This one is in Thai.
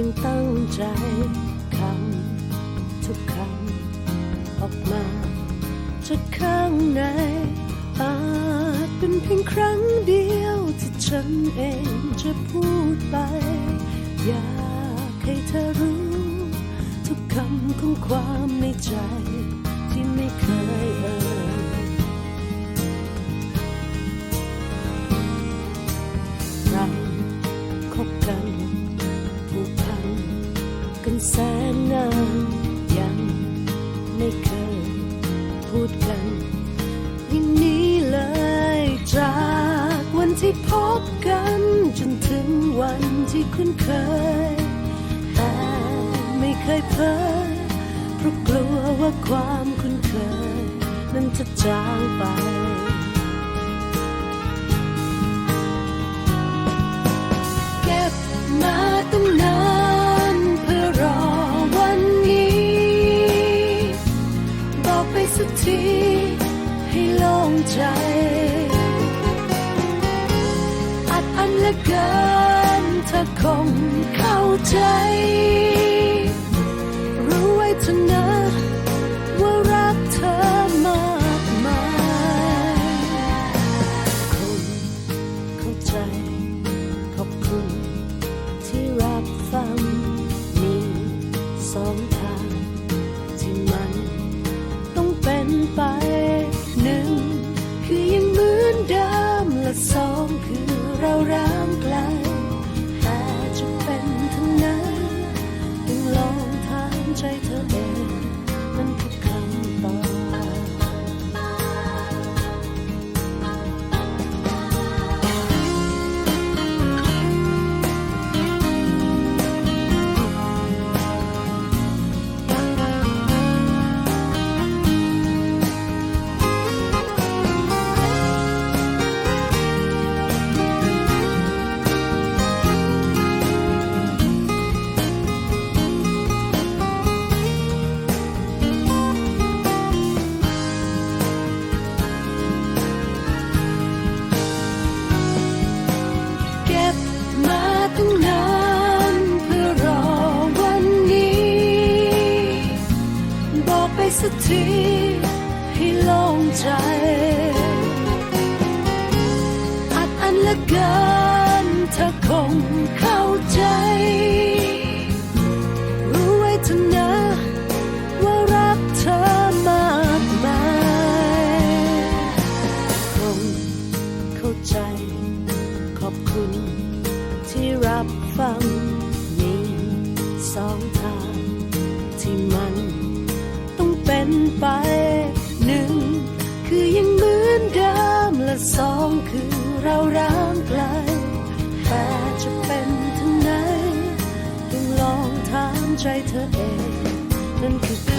ยงตั้งใจคำทุกคำออกมาจากข้างในอาจเป็นเพียงครั้งเดียวที่ฉันเองจะพูดไป อยากให้เธอรู้ ทุกคำของความในใจที่ไม่เคยเอ่ย แสนนานยังไม่เคยพูดกันอย่างนี้เลยจากวันที่พบกันจนถึงวันที่คุ้นเคย แต่ไม่เคยเพ้อเพราะกลัวว่าความคุ้นเคย นั้นจะจางไป ทีให้โล่งใจ อัดอันละเกินเธอคงเข้าใจ รู้ไว้เถอะนะว่ารักเธอมากมายคงเข้าใจ ขอบคุณที่รับฟังมีสองาม ฟัง มีสองทาง ที่มันต้องเป็นไปหนึ่งคือยังเหมือนเดิมและสองคือเราร่างไกลแต่จะเป็นทั้งไหนต้องลองถามใจเธอเองนั่นคือ